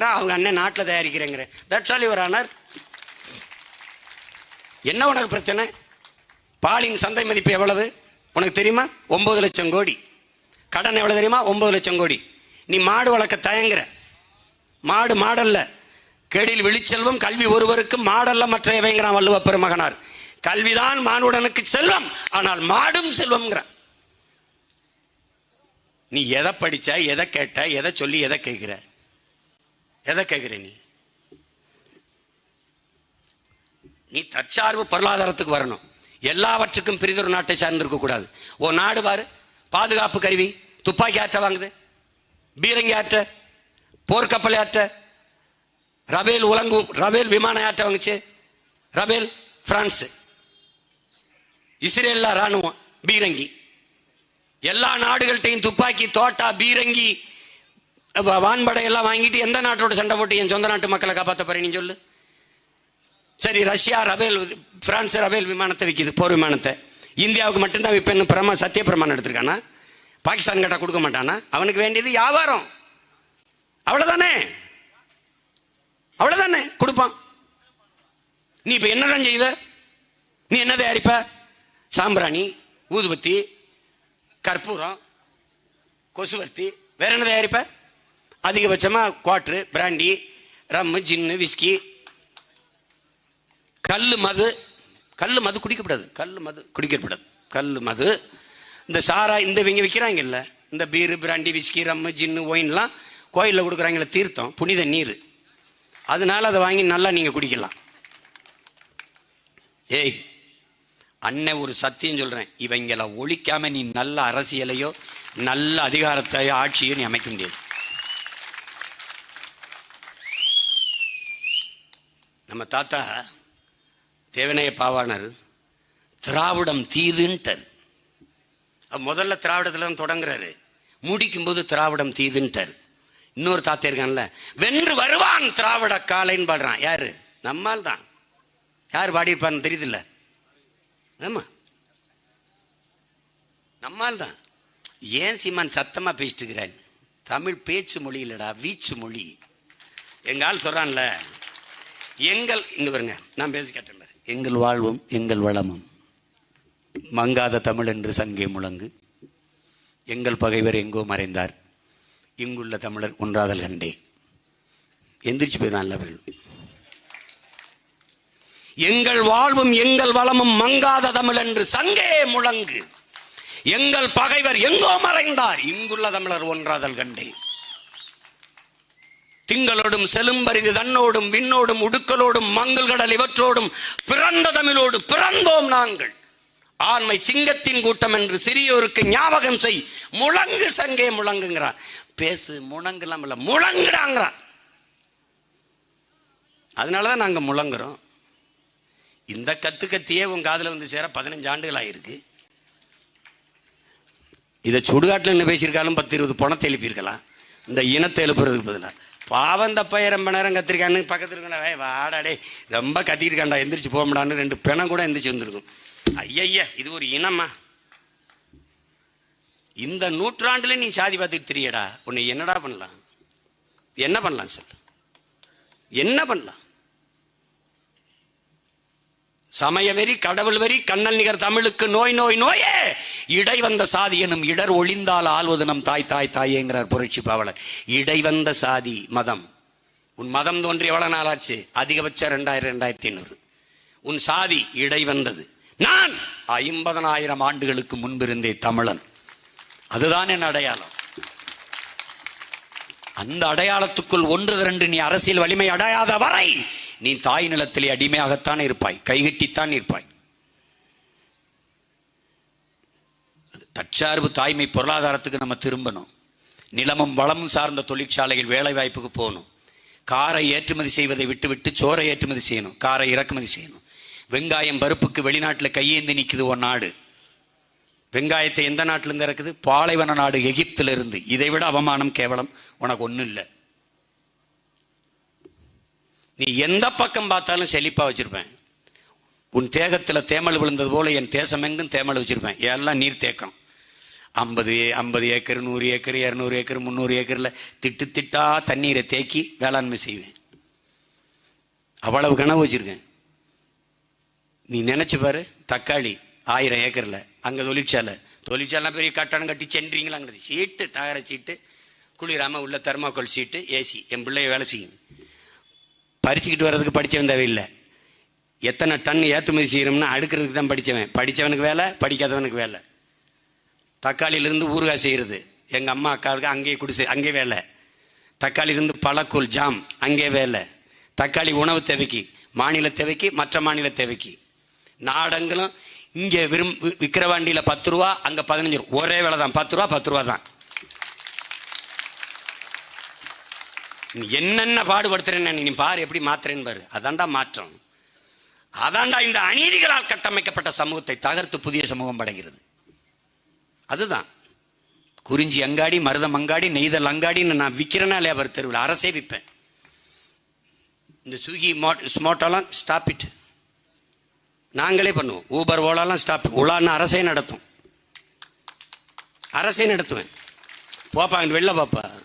நான் அவங்க அண்ணன் நாட்டில் தயாரிக்கிறேங்கிற. தட்ஸ் ஆல் யுவர் ஆனர் என்ன உனக்கு பிரச்சனை? பாலின் சந்தை மதிப்பு எவ்வளவு? உனக்கு தெரியுமா? ஒன்பது லட்சம் கோடி. கடன் எவ்வளவு தெரியுமா? ஒன்பது லட்சம் கோடி. நீ மாடு வளர்க்க தயங்குற. மாடு மாடல்ல. கேடில் விழிச்செல்வம் கல்வி ஒருவருக்கு மாடல்ல மற்றவைங்கிறான் வள்ளுவ பெருமகனார். கல்விதான் மானுடனுக்கு செல்வம் ஆனால் மாடும் செல்வம்ங்கிற. நீ எதை படிச்ச எதை கேட்ட எதை சொல்லி எதை கேட்கிற? எதை கேட்குற நீ? நீ தற்சார்பு பொருளாதாரத்துக்கு வரணும். எல்லாவற்றுக்கும் பிரிதொரு நாட்டை சார்ந்திருக்க கூடாது. ஓ நாடு பாரு. பாதுகாப்பு கருவி துப்பாக்கி ஆற்ற வாங்குது. பீரங்கி ஆற்ற போர்க்கப்பல் ஆற்ற ரபேல் உலங்கு ரபேல் விமான ஆற்ற வாங்குச்சு. ரபேல் பிரான்ஸ் இஸ்ரேல்ல ராணுவம் பீரங்கி. எல்லா நாடுகள்கிட்டையும் துப்பாக்கி தோட்டா பீரங்கி வ- வான்படை எல்லாம் வாங்கிட்டு எந்த நாட்டோட சண்டை போட்டு என் சொந்த நாட்டு மக்களை காப்பாற்ற போறேன் நீ சொல்லு? சரி ரஷ்யா ரபேல் பிரான்ஸ் ரபேல் விமானத்தை விற்கிது போர் விமானத்தை. இந்தியாவுக்கு மட்டும்தான் விற்பேன்னு பிரமா சத்திய பிரமாணம் எடுத்திருக்கானா? பாகிஸ்தான் கட்டா கொடுக்க மாட்டானா? அவனுக்கு வேண்டியது வியாபாரம். அவ்வளோதானே அவ்வளோதானே கொடுப்பான். நீ இப்போ என்னதான் செய்வ? நீ என்ன தயாரிப்ப? சாம்பிராணி ஊதுபத்தி கற்பூரம் கொசுவர்த்தி வேற என்ன தயாரிப்ப? அதிகபட்சமா quarter brandy rum gin whisky கல் மது கல் மது குடிக்கப்படாது. கல் மது குடிக்கப்படாது. கல் மது. இந்த சாரா இந்த இவங்க விற்கிறாங்கல்ல இந்த beer brandy whisky rum gin ஒயின்லாம் கோயிலில் கொடுக்குறாங்கள தீர்த்தம் புனித நீர். அதனால அதை வாங்கி நல்லா நீங்கள் குடிக்கலாம். ஏய் அண்ணன் ஒரு சத்தியம் சொல்கிறேன் இவங்களை ஒழிக்காமல் நீ நல்ல அரசியலையோ நல்ல அதிகாரத்தையோ ஆட்சியோ நீ அமைக்க முடியாது. நம்ம தாத்தா தேவனைய பாவாணர் திராவிடம் தீதுன்ட்டார். அவர் முதல்ல திராவிடத்தில் தான் தொடங்குறாரு. முடிக்கும்போது திராவிடம் தீதுன்ட்டார். இன்னொரு தாத்தா இருக்கான்ல வென்று வருவான் திராவிட காலைன்னு பாடுறான். யாரு? நம்மால் தான். யார் பாடியிருப்பான்னு தெரியுதுல்ல? ஆமா. நம்மால் தான். ஏன் சீமான் சத்தமாக பேசிட்டு இருக்கிறான் தமிழ் பேச்சு மொழி இல்லடா வீச்சு மொழி. எங்க ஆள் சொல்கிறான்ல எங்கள் இங்க வருங்க நான் பேசி கேட்டேன் எங்கள் வாழ்வும் எங்கள் வளமும். மங்காத தமிழ் என்று சங்கே முழங்கு. எங்கள் பகைவர் எங்கோ மறைந்தார். இங்குள்ள தமிழர் ஒன்றாதல் கண்டே. எந்திரிச்சு போய் நல்ல வேணும் எங்கள் வாழ்வும் எங்கள் வளமும் மங்காத தமிழ் என்று சங்கே முழங்கு. எங்கள் பகைவர் எங்கோ மறைந்தார். இங்குள்ள தமிழர் ஒன்றாதல் கண்டே. திங்களோடும் செலும்பரிது தன்னோடும் விண்ணோடும் உடுக்கலோடும் மங்கள் கடல் இவற்றோடும் பிறந்த தமிழோடு பிறந்தோம் நாங்கள். ஆண்மை சிங்கத்தின் கூட்டம் என்று சிறியோருக்கு ஞாபகம் செய். முழங்கு சங்கே முழங்குங்கிறான். பேசு முழங்கலாம் இல்லை முழங்குடாங்கிறான். அதனாலதான் நாங்கள் முழங்குறோம். இந்த கத்து கத்தியே உன் காதில் வந்து சேர பதினஞ்சு ஆண்டுகள் ஆயிருக்கு இதை சுடுகாட்டில் என்ன பேசியிருக்காலும் பத்து இருபது பணத்தை எழுப்பியிருக்கலாம் இந்த இனத்தை எழுப்புறதுக்கு பதிலாக பாவம் தப்பைய ரொம்ப நேரம் கத்திருக்கான்னு பக்கத்தில் இருக்கா ஏய் வாடாடே ரொம்ப கத்திருக்காண்டா எந்திரிச்சு போகமாடான்னு ரெண்டு பிணம் கூட எந்திரிச்சு வந்திருக்கும். ஐயய்யா இது ஒரு இனமா? இந்த நூற்றாண்டுல நீ சாதி பார்த்துட்டு தெரியடா. உன்னை என்னடா பண்ணலாம்? என்ன பண்ணலாம் சொல்லு? என்ன பண்ணலாம்? சமய வெறி கடவுள் வெறி கண்ணல் நிகர் தமிழுக்கு நோய் நோய் நோயே! இடை வந்த சாதி எனும் இடர் ஒளிந்தால் ஆள்வது நம் தாய் தாய் தாயேங்கிறார் புரட்சி பாவலர். இடை வந்த சாதி மதம். உன் மதம் தோன்றி எவ்வளவு நாளாச்சு? அதிகபட்சம் ரெண்டாயிரம் ரெண்டாயிரத்தி ஐநூறு. உன் சாதி இடை வந்தது. நான் ஐம்பதனாயிரம் ஆண்டுகளுக்கு முன்பிருந்தே தமிழன். அதுதான் என் அடையாளம். அந்த அடையாளத்துக்குள் ஒன்று இரண்டு நீ அரசியல் வலிமை அடையாத வரை நீ தாய் நிலத்திலே அடிமையாகத்தான் இருப்பாய். கைகட்டித்தான் இருப்பாய். தற்சார்பு தாய்மை பொருளாதாரத்துக்கு நம்ம திரும்பணும். நிலமும் வளமும் சார்ந்த தொழிற்சாலையில் வேலை வாய்ப்புக்கு போகணும். காரை ஏற்றுமதி செய்வதை விட்டுவிட்டு சோறை ஏற்றுமதி செய்யணும். காரை இறக்குமதி செய்யணும். வெங்காயம் பருப்புக்கு வெளிநாட்டில் கையேந்தி நிற்குது ஒரு நாடு. வெங்காயத்தை எந்த நாட்டிலிருந்து இறக்குது? பாலைவன நாடு எகிப்திலிருந்து. இதை விட அவமானம் கேவலம். உனக்கு ஒன்றும் இல்லை நீ எந்த பக்கம் பார்த்தாலும் செழிப்பாக வச்சுருப்பேன். உன் தேகத்தில் தேமல் விழுந்தது போல் என் தேசமெங்கும் தேமல் வச்சுருப்பேன். எல்லாம் நீர் தேக்கம்? ஐம்பது ஐம்பது ஏக்கர் நூறு ஏக்கர் இரநூறு ஏக்கர் முந்நூறு ஏக்கரில் திட்டு திட்டா தண்ணீரை தேக்கி வேளாண்மை செய்வேன். அவ்வளவு கனவு வச்சுருக்கேன். நீ நினச்சி பாரு தக்காளி ஆயிரம் ஏக்கரில் அங்கே தொழிற்சாலை. தொழிற்சாலைலாம் பெரிய கட்டணம் கட்டி சென்றீங்களாங்கிறது. சீட்டு தகர சீட்டு குளிராமல் உள்ள தெர்மாக்கோல் சீட்டு ஏசி. என் பிள்ளைய வேலை செய்யும். பறிச்சுக்கிட்டு வர்றதுக்கு படித்தவன் தேவையில்லை. எத்தனை டன் ஏற்றுமதி செய்யணும்னா அடுக்கிறதுக்கு தான் படித்தவன் படித்தவனுக்கு வேலை படிக்காதவனுக்கு வேலை. தக்காளியிலிருந்து ஊறுகாய் செய்கிறது எங்கள் அம்மா அக்காவுக்கு அங்கேயே குடிசை அங்கே வேலை. தக்காளியிலிருந்து பழக்கூழ் ஜாம் அங்கே வேலை. தக்காளி உணவு தேவைக்கு மாநில தேவைக்கு மற்ற மாநில தேவைக்கு. நாடங்களும் இங்கே விரும் வி- விக்கிரவாண்டியில் பத்து ரூபா அங்கே பதினஞ்சு ரூபா. ஒரே வேலை தான் பத்து ரூபா பத்து ரூபா தான். நீ என்னென்ன பாடுபடுத்துறேன்னு நீ பாரு எப்படி மாத்துறேன்னு பாரு. அதான்டா மாற்றம். அதான்டா இந்த அநீதிகளால் கட்டமைக்கப்பட்ட சமூகத்தை தகர்த்து புதிய சமூகம் படைகிறது அதுதான். குறிஞ்சி அங்காடி மருதம் அங்காடி நெய்தல் அங்காடின்னு நான் விற்கிறேன்னா லேபர் அவர் தெருவில். அரசே விற்பேன். இந்த ஸ்விக்கி மோட் ஸ்மோட்டோலாம் ஸ்டாப் இட் நாங்களே பண்ணுவோம். ஊபர் ஓலாலாம் ஸ்டாப் உலான்னு அரசே நடத்தும். அரசே நடத்துவேன். போப்பா வெளில பாப்பா.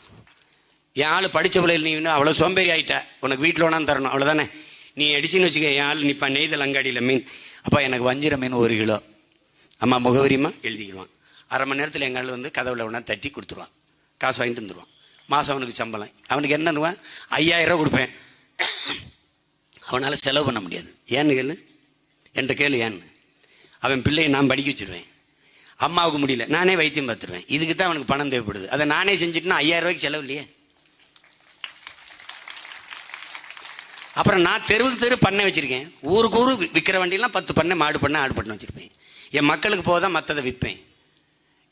என் ஆள் படித்த பிள்ளைகள் நீ இன்னும் அவ்வளோ சோம்பேறி ஆகிட்ட உனக்கு வீட்டில் ஒன்றா தரணும். அவ்வளோதானே நீ அடிச்சுன்னு வச்சுக்க என் ஆள் நிப்பா நெய்தல் அங்காடியில் மீன். அப்பா எனக்கு வஞ்சிர மீன் ஒரு கிலோ. அம்மா முகவரிமா எழுதிக்கிடுவான் அரை மணி நேரத்தில் எங்கள் ஆள் வந்து கதவுல ஒன்றா தட்டி கொடுத்துருவான். காசு வாங்கிட்டு வந்துடுவான் மாதம் அவனுக்கு சம்பளம். அவனுக்கு என்னன்னுவான் ஐயாயிரம் ரூபா கொடுப்பேன். அவனால் செலவு பண்ண முடியாது. ஏன்னு கேளு. என்கிட்ட கேளு ஏன்னு. அவன் பிள்ளையை நான் படிக்க வச்சுருவேன். அம்மாவுக்கு முடியல. நானே வைத்தியம் பார்த்துருவேன். இதுக்கு தான் அவனுக்கு பணம் தேவைப்படுது. அதை நானே செஞ்சுட்டுனா ஐயாயிரம் ரூபாய்க்கு செலவு இல்லையே. அப்புறம் நான் தெருவுக்கு தெரு பண்ணை வச்சுருக்கேன். ஊருக்கு ஊரு விற்கிற வண்டிலாம் பத்து பண்ணை மாடு பண்ணை ஆடு பண்ணை வச்சுருப்பேன். என் மக்களுக்கு போக தான் மற்றதை விற்பேன்.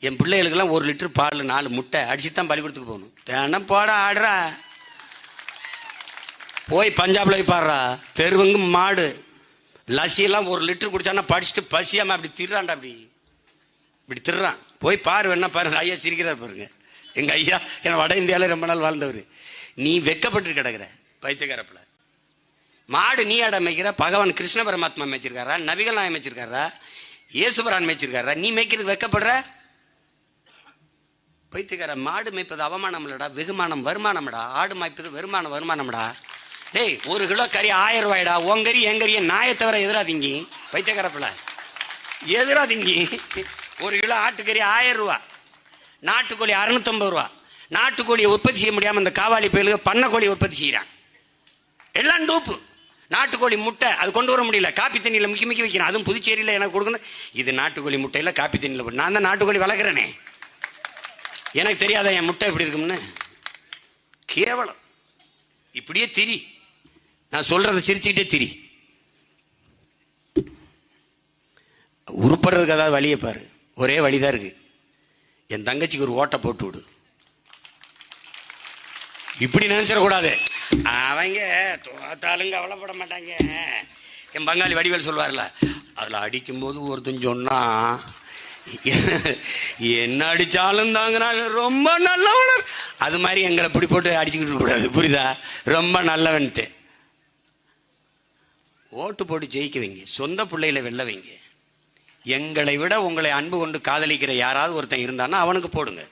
என் பிள்ளைகளுக்கெல்லாம் ஒரு லிட்டர் பால் நாலு முட்டை அடிச்சுட்டு தான் பள்ளிக்கூடத்துக்கு போகணும். தினம் போட ஆடுறா. போய் பஞ்சாபில் போய் பாடுறா. தெருவுங்க மாடு. லசியெல்லாம் ஒரு லிட்டர் குடிச்சானா படிச்சுட்டு பசியாம அப்படி திருறான்டா அப்படி. இப்படி திருறான். போய் பாரு வேணா பாரு. ஐயா சிரிக்கிறார் பாருங்க. எங்கள் ஐயா என் வட இந்தியாவில் ரொம்ப நாள் வாழ்ந்தவர். நீ வெக்கப்பட்டு கிடக்குற பைத்தியக்காரப்பில். மாடு நீ ஆட மேய்க்கிற பகவான் கிருஷ்ண பரமாத்மா மேய்ச்சிருக்காரா நபிகள் நாயம் மேய்ச்சிருக்காரா இயேசுபரான் மேய்ச்சிருக்காரா நீ மேய்க்கிறது வெக்கப்படுற? பைத்தியக்கார மாடு மேய்ப்பது அவமானம் இல்லடா வெகுமானம் வருமானம்டா ஆடு மேய்ப்பது வருமானம் வருமானம்டா. டேய் ஒரு கிலோ கறி ஆயிரம் ரூபாய்டா உங்கறி கறி நாயை தவிர எதிராதீங்க. பைத்தியக்காரப்பில் எதிராதீங்க. ஒரு கிலோ ஆட்டுக்கறி ஆயிரம் ரூபா நாட்டுக்கோழி அறுநூத்தம்பது ரூபா. நாட்டுக்கோழியை உற்பத்தி செய்ய முடியாமல் இந்த காவாலி பயலுக்கு பண்ணக்கோழி உற்பத்தி செய்கிறான் எல்லாம் டூப்பு. நாட்டுக்கோழி முட்டை அது கொண்டு வர முடியல. காப்பி தண்ணியில் முக்கி முக்கி வைக்கிறேன். அதுவும் புதுச்சேரியில் எனக்கு கொடுக்கணும். இது நாட்டுக்கோழி முட்டையில் காப்பி தண்ணியில் போட்டு நான் தான் நாட்டுக்கோழி வளர்க்குறேனே. எனக்கு தெரியாத என் முட்டை எப்படி இருக்கும்னு? கேவலம். இப்படியே திரி. நான் சொல்கிறத சிரிச்சுக்கிட்டே திரி. உருப்படுறதுக்கு ஏதாவது வழியை பாரு. ஒரே வழி தான் இருக்குது என் தங்கச்சிக்கு ஒரு ஓட்டை போட்டு விடு. இப்படி நினச்சிடக்கூடாது. அவங்க தோத்தாலும் கவலைப்பட மாட்டாங்க. என் பங்காளி வடிவேல் சொல்வார்ல அதில் அடிக்கும்போது ஒருத்தன் சொன்னா என்ன அடித்தாலும் தாங்க ரொம்ப நல்லவன். அது மாதிரி எங்களை இப்படி போட்டு அடிச்சுக்கிட்டு கூடாது. புரியுதா? ரொம்ப நல்லவன்ட்டு. ஓட்டு போட்டு ஜெயிக்க வைங்க சொந்த பிள்ளைகளை வெல்ல வைங்க எங்களை விட உங்களை அன்பு கொண்டு காதலிக்கிற யாராவது ஒருத்தன் இருந்தான்னா அவனுக்கு போடுங்க.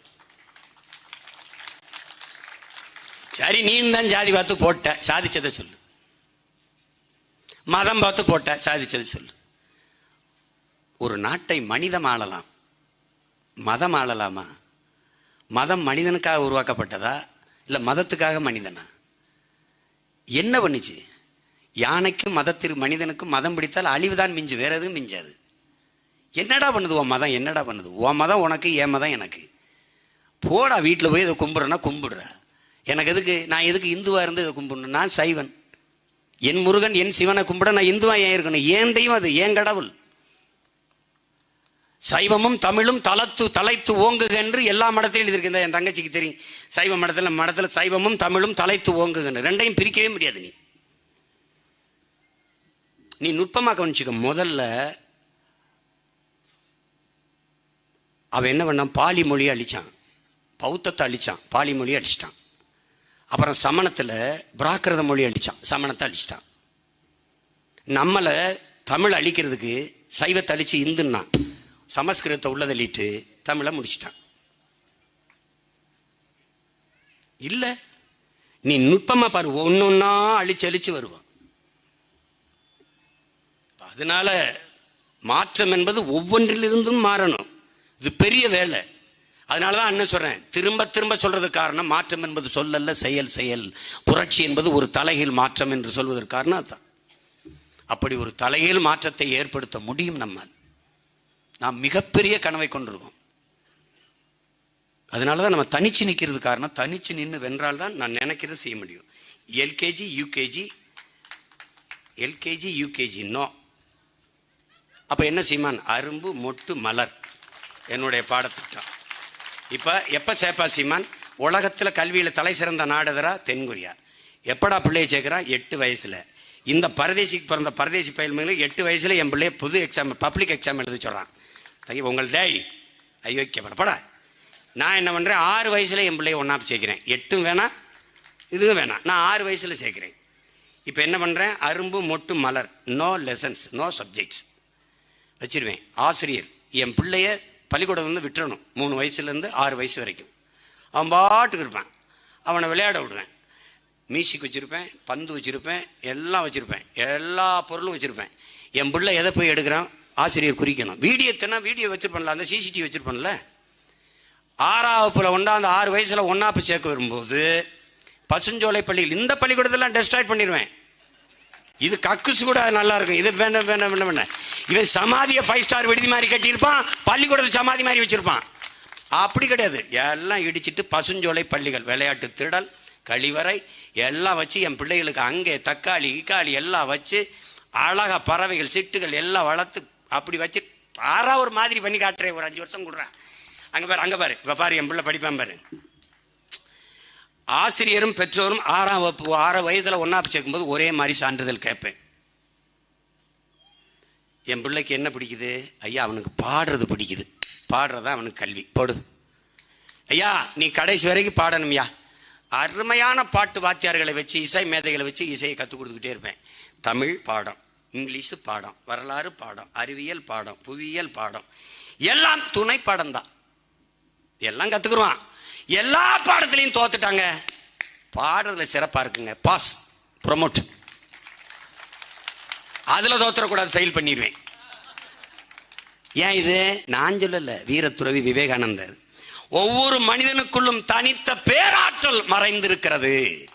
சரி நீ தான் ஜாதி பார்த்து போட்ட சாதிச்சதை சொல்லு. மதம் பார்த்து போட்ட சாதிச்சதை சொல்லு. ஒரு நாட்டை மனிதம் ஆளலாம். மதம் ஆளலாமா? மதம் மனிதனுக்காக உருவாக்கப்பட்டதா? இல்லை மதத்துக்காக மனிதனா? என்ன பண்ணுச்சு? யானைக்கும் மதத்திற்கு மனிதனுக்கும் மதம் பிடித்தால் அழிவுதான் மிஞ்சு வேற எதுவும் மிஞ்சாது. என்னடா பண்ணுது உன் மதம்? என்னடா பண்ணுது? உன் மதம் உனக்கு என் மதம் எனக்கு. போடா வீட்டில் போய் இதை கும்பிட்றேன்னா கும்பிடுற. எனக்கு எதுக்கு நான் எதுக்கு இந்துவாக இருந்து இதை கும்பிடணும்? நான் சைவன். என் முருகன் என் சிவனை கும்பிட நான் இந்துவா ஏன் இருக்கணும்? ஏன் தெய்வம் அது? ஏன் கடவுள்? சைவமும் தமிழும் தளத்து தலைத்து ஓங்குக என்று எல்லா மடத்திலும் எழுதியிருக்கு என் தங்கச்சிக்கு தெரியும். சைவ மடத்தில் மடத்தில் சைவமும் தமிழும் தலைத்து ஓங்குகன்னு. ரெண்டையும் பிரிக்கவே முடியாது நீ. நீ நுட்பமாக கவனிச்சுக்க. முதல்ல அவன் என்ன பண்ணான்? பாலி மொழியை அழிச்சான். பௌத்தத்தை அழிச்சான். பாலி மொழியை அடிச்சிட்டான் அப்புறம் சமணத்தில் பிராகிருத மொழி அடித்தான் சமணத்தை அழிச்சிட்டான் நம்மளை தமிழ் அழிக்கிறதுக்கு சைவத்தை அழித்து இந்துன்னா சமஸ்கிருதத்தை உள்ள தமிழை முடிச்சிட்டான். இல்லை நீ நுட்பமாக பாரு ஒன்று ஒன்றா அழிச்சு அழித்து வருவான். அதனால் மாற்றம் என்பது ஒவ்வொன்றிலிருந்தும் மாறணும். இது பெரிய வேலை. அதனால தான் அண்ணன் சொல்கிறேன் திரும்ப திரும்ப சொல்கிறதுக்கு காரணம் மாற்றம் என்பது சொல்லல்ல செயல் செயல். புரட்சி என்பது ஒரு தலைகீழ் மாற்றம் என்று சொல்வதற்கு காரணம் அதுதான். அப்படி ஒரு தலைகீழ் மாற்றத்தை ஏற்படுத்த முடியும் நம்ம நாம் மிகப்பெரிய கனவை கொண்டிருக்கோம். அதனால தான் நம்ம தனிச்சு நிற்கிறது காரணம் தனிச்சு நின்று வென்றால் தான் நான் நினைக்கிறத செய்ய முடியும். LKG UKG LKG UKG no. அப்போ என்ன செய்யுமான் அரும்பு மொட்டு மலர். என்னுடைய பாடத்திட்டம். இப்போ எப்போ சேப்பா சீமான்? உலகத்தில் கல்வியில் தலை சிறந்த நாடுதரா தென்கொரியா. எப்படா பிள்ளையை சேர்க்குறான் எட்டு வயசில். இந்த பரதேசிக்கு பிறந்த பரதேசி பயில்மைகளுக்கு எட்டு வயசில் என் பிள்ளைய புது எக்ஸாம் பப்ளிக் எக்ஸாம் எழுத சொல்கிறான் ஐயோ உங்கள் டேய் ஐயோக்கியப்படப்படா நான் என்ன பண்ணுறேன் ஆறு வயசில் என் பிள்ளைய ஒன்றா சேர்க்கிறேன். எட்டும் வேணாம் இதுவும் வேணாம் நான் ஆறு வயசில் சேர்க்குறேன். இப்போ என்ன பண்ணுறேன் அரும்பு மொட்டு மலர். நோ லெசன்ஸ் நோ சப்ஜெக்ட்ஸ் வச்சிருவேன். ஆசிரியர். என் பிள்ளைய பள்ளிக்கூடம் வந்து விட்டுறணும். மூணு வயசுலேருந்து ஆறு வயசு வரைக்கும். அவன் பாட்டுக்கு இருப்பான். அவனை விளையாட விடுவேன் மியூசிக் வச்சுருப்பேன் பந்து வச்சுருப்பேன் எல்லாம் வச்சுருப்பேன். எல்லா பொருளும் வச்சுருப்பேன். என் பிள்ளை எதை போய் எடுக்கிறான்? ஆசிரியர் குறிக்கணும். வீடியோ தினம் வீடியோ வச்சுருப்பேன்ல அந்த சிசிடிவி வச்சுருப்பேன்ல. ஆறாவதுல ஒன்றா அந்த ஆறு வயசில் ஒன்றாப்பு சேர்க்க வரும்போது பசுஞ்சோலை பள்ளியில் இந்த பள்ளிக்கூடத்தெல்லாம் டெஸ்ட்ராய்ட் பண்ணிடுவேன் இது கக்குசு கூட நல்லா இருக்கும். இது வேணும் வேணும் வேணும் வேணும் இவன் சமாதியை ஃபைவ் ஸ்டார் விடுதி மாதிரி கட்டியிருப்பான். பள்ளிக்கூடத்து சமாதி மாதிரி வச்சுருப்பான். அப்படி கிடையாது. எல்லாம் இடிச்சிட்டு பசுஞ்சோலை பள்ளிகள் விளையாட்டு திடல் கழிவறை எல்லாம் வச்சு என் பிள்ளைகளுக்கு அங்கே தக்காளி இக்காளி எல்லாம் வச்சு அழகா பறவைகள் சிட்டுகள் எல்லாம் வளர்த்து அப்படி வச்சு ஆறா ஒரு மாதிரி பண்ணி காட்டுறேன். ஒரு அஞ்சு வருஷம் கொடுறேன் அங்கே பாரு அங்கே பாரு. இப்போ பாரு என் பிள்ளை படிப்பான் பாரு. ஆசிரியரும் பெற்றோரும் ஆறாம் வகுப்பு ஆறு வயதில் ஒன்றா சேர்க்கும்போது ஒரே மாதிரி சான்றிதழ் கேட்பேன். என் பிள்ளைக்கு என்ன பிடிக்குது? ஐயா அவனுக்கு பாடுறது பிடிக்குது. பாடுறதா அவனுக்கு கல்வி. போடு. ஐயா நீ கடைசி வரைக்கும் பாடணும்யா. அருமையான பாட்டு வாத்தியார்களை வச்சு இசை மேதைகளை வச்சு இசையை கற்றுக் கொடுத்துக்கிட்டே இருப்பேன். தமிழ் பாடம் இங்கிலீஷு பாடம் வரலாறு பாடம் அறிவியல் பாடம் புவியியல் பாடம். எல்லாம் துணை பாடம் தான் எல்லாம் கற்றுக்குருவான் எல்லா பாடத்திலையும் தோத்துட்டாங்க. பாடுறதுல சிறப்பாக இருக்குங்க. பாஸ் ப்ரொமோட் அதில் தோத்துறக்கூடாது ஃபெயில் பண்ணிடுவேன் ஏன் இது? நான் சொல்லலை. வீரத்துறவி விவேகானந்தர். ஒவ்வொரு மனிதனுக்குள்ளும் தனித்த பேராற்றல் மறைந்திருக்கிறது.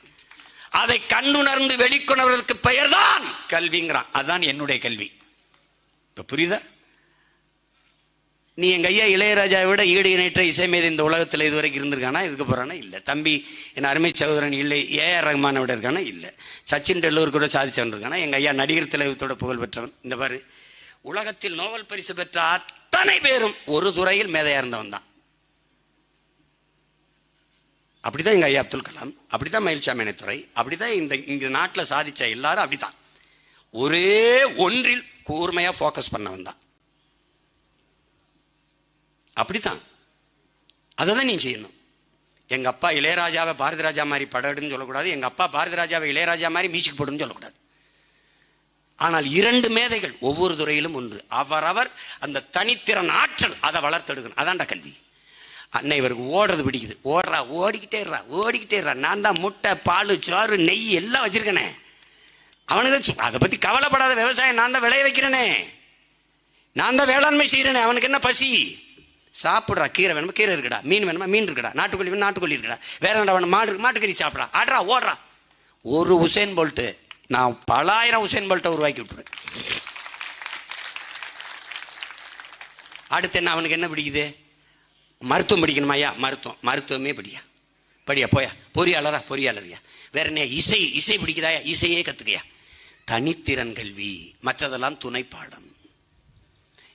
அதை கண்ணுணர்ந்து வெளிக்கொணர்வதற்கு பெயர்தான் கல்விங்கிறான். அதுதான் என்னுடைய கல்வி. இப்போ புரியுதா? நீ எங்கள் ஐயா இளையராஜாவை விட ஈடு இணைற்ற இசை மீது இந்த உலகத்தில் இது வரைக்கும் இருந்திருக்கானா? இருக்க போகிறானா இல்லை. தம்பி என் அருமை சகோதரன் இல்லை. ஏஆர் ரஹ்மானை விட இருக்கானா? இல்லை. சச்சின் டெல்லூர் கூட சாதிச்சவன் இருக்கானா? எங்கள் ஐயா நடிகர் தலைவத்தோட புகழ் பெற்றவன். இந்த பாரு உலகத்தில் நோபல் பரிசு பெற்ற அத்தனை பேரும் ஒரு துறையில் மேதையாக இருந்தவன் தான். அப்படிதான் எங்கள் ஐயா அப்துல் கலாம் அப்படிதான் மயில்சாமி துறை அப்படிதான் இந்த இந்த நாட்டில் சாதித்த எல்லாரும் அப்படிதான். ஒரே ஒன்றில் கூர்மையாக ஃபோக்கஸ் பண்ணவன் தான். அப்படித்தான். அதை தான் நீ செய்யணும். எங்கள் அப்பா இளையராஜாவை பாரதி ராஜா மாதிரி படடுன்னு சொல்லக்கூடாது எங்கள் அப்பா பாரதி ராஜாவை இளையராஜா மாதிரி மியூசிக் போடுன்னு சொல்லக்கூடாது. ஆனால் இரண்டு மேதைகள் ஒவ்வொரு துறையிலும் ஒன்று. அவரவர் அந்த தனித்திறன் ஆற்றல் அதை வளர்த்தெடுக்கணும் அதான்டா கல்வி. அண்ணன் இவருக்கு ஓடுறது பிடிக்குது. ஓடுறா ஓடிக்கிட்டே இருறா ஓடிக்கிட்டே இருறா. நான் தான் முட்டை பால் சோறு நெய் எல்லாம் வச்சுருக்கனே. அவனுக்கு அதை பற்றி கவலைப்படாத விவசாயம். நான் தான் விளைய வைக்கிறேனே. நான் தான் வேளாண்மை செய்கிறேனே அவனுக்கு என்ன பசி? சாப்பிட்றா கீரை வேணுமா? கீரை இருக்குடா. மீன் வேணுமா? மீன் இருக்குடா. நாட்டுக்கோழி வேணும்? நாட்டுக்கோழி இருக்குடா. வேற என்ன வேணும்? மாடு மாட்டுக்கறி சாப்பிட்றா. ஆடுறா ஓடுறா. ஒரு உசேன் போல்ட்டு. நான் பலாயிரம் உசேன் போல்ட்டை உருவாக்கி விட்டுருவேன். அடுத்து என்ன? அவனுக்கு என்ன பிடிக்குது? மருத்துவம் படிக்கணுமா ஐயா? மருத்துவம். மருத்துவமே படியா. படியா போயா. பொறியாளரா? பொறியாளரியா. வேற என்ன இசை. இசை பிடிக்குதாயா இசையே கற்றுக்கையா தனித்திறன் கல்வி. மற்றதெல்லாம் துணை பாடம்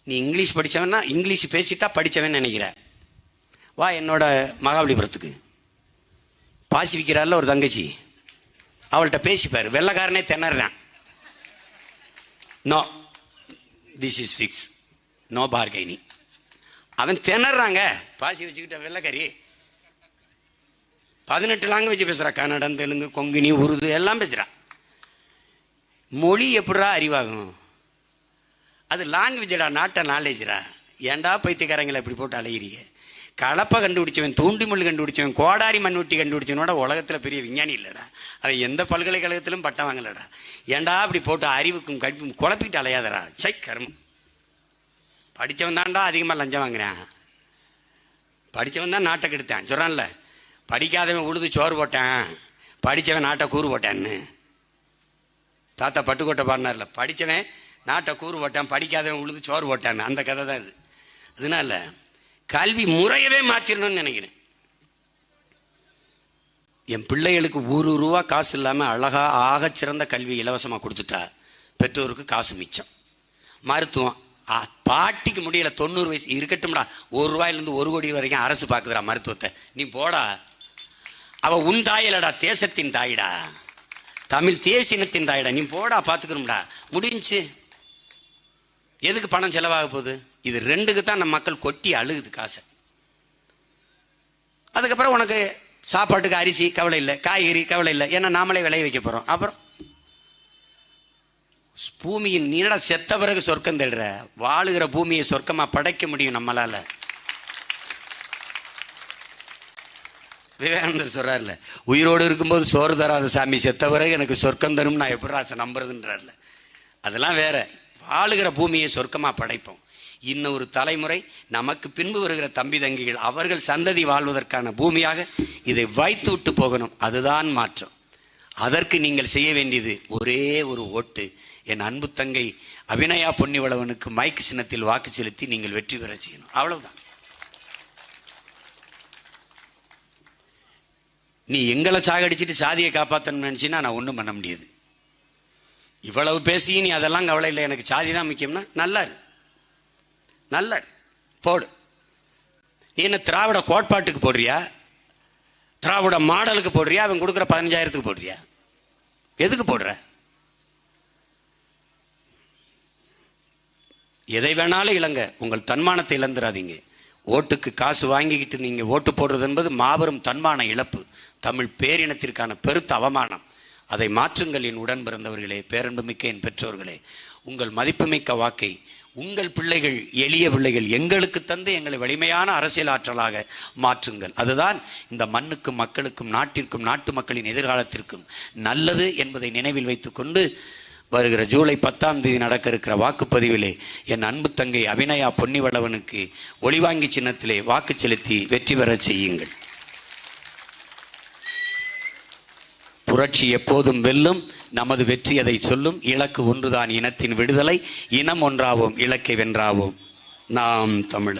நீ இங்கிலீஷ் படித்தவன்னா இங்கிலீஷ் பேசிட்டா படித்தவன் நினைக்கிற. வா என்னோட மகாபலிபுரத்துக்கு. பாசி விற்கிறாள் ஒரு தங்கச்சி. அவள்கிட்ட பேசிப்பார். வெள்ளக்காரனே திணறான். No this is fix no பார்கைனி அவன் திணறாங்க. பாசி வச்சுக்கிட்ட வெள்ளக்காரி. பதினெட்டு லாங்குவேஜ் பேசுகிறா கன்னடம் தெலுங்கு கொங்கினி உருது எல்லாம் பேசுகிறான் மொழி எப்படா அறிவாகும்? அது லாங்குவேஜ்டா நாட்டை நாலேஜ்டா ஏன்டா பைத்தியக்காரங்களை இப்படி போட்டு அலையிறீங்க? கலப்பை கண்டுபிடிச்சவன் தூண்டிமுள் கண்டுபிடிச்சவன் கோடாரி மண்வெட்டி கண்டுபிடிச்சவனோட உலகத்தில் பெரிய விஞ்ஞானி இல்லைடா. அவன் எந்த பல்கலைக்கழகத்திலும் பட்டம் வாங்கலடா. ஏன்டா அப்படி போட்டு அறிவுக்கும் கல்விக்கும் குழப்பிட்டு அலையாதடா? சை கர்மம். படித்தவன் தான்டா அதிகமாக லஞ்சம் வாங்குறான். படித்தவன் தான் நாட்டை கெடுத்தான். சொல்கிறான்ல படிக்காதவன் உழுது சோறு போட்டேன் படித்தவன் நாட்டை கூறு போட்டான்னு. தாத்தா பட்டுக்கோட்டை பாடினார்ல படித்தவன் நாட்டை கூறு போட்டான் படிக்காதவன் உழுது சோறு போட்டான் அந்த கதை தான் இது. அதனால கல்வி முறையவே மாற்றிடணும்னு நினைக்கிறேன். என் பிள்ளைகளுக்கு ஒரு ரூபா காசு இல்லாமல் அழகாக ஆகச் சிறந்த கல்வி இலவசமாக கொடுத்துட்டா பெற்றோருக்கு காசு மிச்சம். மருத்துவம் ஆ, பாட்டிக்கு முடியல தொண்ணூறு வயசு இருக்கட்டும்டா ஒரு ரூபாயிலேருந்து ஒரு கோடி வரைக்கும் அரசு பார்க்குதுடா மருத்துவத்தை. நீ போடா. அவ உன் தாயிலடா தேசத்தின் தாயிடா. தமிழ் தேசினத்தின் தாயிடா. நீ போடா பார்த்துக்கணும்டா முடிஞ்சுச்சு எதுக்கு பணம் செலவாக போகுது? இது ரெண்டுக்கு தான் நம்ம மக்கள் கொட்டி அழுகுது காசை. அதுக்கப்புறம் உனக்கு சாப்பாட்டுக்கு அரிசி கவலை இல்லை காய்கறி கவலை இல்லை. ஏன்னா நாமளே விளைய வைக்க போகிறோம் அப்புறம் பூமியின் நீடா செத்த பிறகு சொர்க்கம் தேடுற வாழுகிற பூமியை சொர்க்கமாக படைக்க முடியும் நம்மளால். விவேகானந்தர் சொல்கிறார்ல உயிரோடு இருக்கும்போது சோறு தராத சாமி செத்த பிறகு எனக்கு சொர்க்கம் தரும் நான் எப்படி ஆசை நம்புறதுன்றார்ல அதெல்லாம் வேற. வாழுகிற பூமியை சொர்க்கமாக படைப்போம். இன்னொரு தலைமுறை நமக்கு பின்பு வருகிற தம்பி தங்கிகள் அவர்கள் சந்ததி வாழ்வதற்கான பூமியாக இதை வைத்து விட்டு போகணும். அதுதான் மாற்றம். அதற்கு நீங்கள் செய்ய வேண்டியது ஒரே ஒரு ஓட்டு. என் அன்பு தங்கை அபிநயா பொன்னிவளவனுக்கு மைக் சின்னத்தில் வாக்கு செலுத்தி நீங்கள் வெற்றி பெற செய்யணும். அவ்வளவுதான். நீ எங்களை சாகடிச்சிட்டு சாதியை காப்பாற்றணும்னு நினச்சின்னா நான் ஒன்றும் பண்ண முடியாது. இவ்வளவு பேசி நீ அதெல்லாம் கவலை இல்லை. எனக்கு சாதி தான் முக்கியம்னா நல்லா நல்ல போடு. நீ என்ன திராவிட கோட்பாட்டுக்கு போடுறியா? திராவிட மாடலுக்கு போடுறியா? அவன் கொடுக்குற பதினஞ்சாயிரத்துக்கு போடுறியா? எதுக்கு போடுற? எதை வேணாலும் இழங்க. உங்கள் தன்மானத்தை இழந்துடாதீங்க ஓட்டுக்கு காசு வாங்கிக்கிட்டு நீங்கள் ஓட்டு போடுறது என்பது மாபெரும் தன்மான இழப்பு. தமிழ் பேரினத்திற்கான பெருத்த அவமானம். அதை மாற்றுங்கள் என் உடன் பிறந்தவர்களே பேரன்புமிக்க என் பெற்றோர்களே. உங்கள் மதிப்புமிக்க வாக்கை உங்கள் பிள்ளைகள் எளிய பிள்ளைகள் எங்களுக்கு தந்து எங்களை வலிமையான அரசியல் ஆற்றலாக மாற்றுங்கள். அதுதான் இந்த மண்ணுக்கும் மக்களுக்கும் நாட்டிற்கும் நாட்டு மக்களின் எதிர்காலத்திற்கும் நல்லது என்பதை நினைவில் வைத்துக்கொண்டு வருகிற ஜூலை பத்தாம் தேதி நடக்க இருக்கிற வாக்குப்பதிவிலே என் அன்பு தங்கை அபிநயா பொன்னிவளவனுக்கு ஒளிவாங்கி சின்னத்திலே வாக்கு செலுத்தி வெற்றி பெறச் செய்யுங்கள். புரட்சி எப்போதும் வெல்லும் நமது வெற்றி அதை சொல்லும். இலக்கு ஒன்றுதான் இனத்தின் விடுதலை இனம் ஒன்றாவோம் இலக்கை வென்றாவோம். நாம் தமிழர்.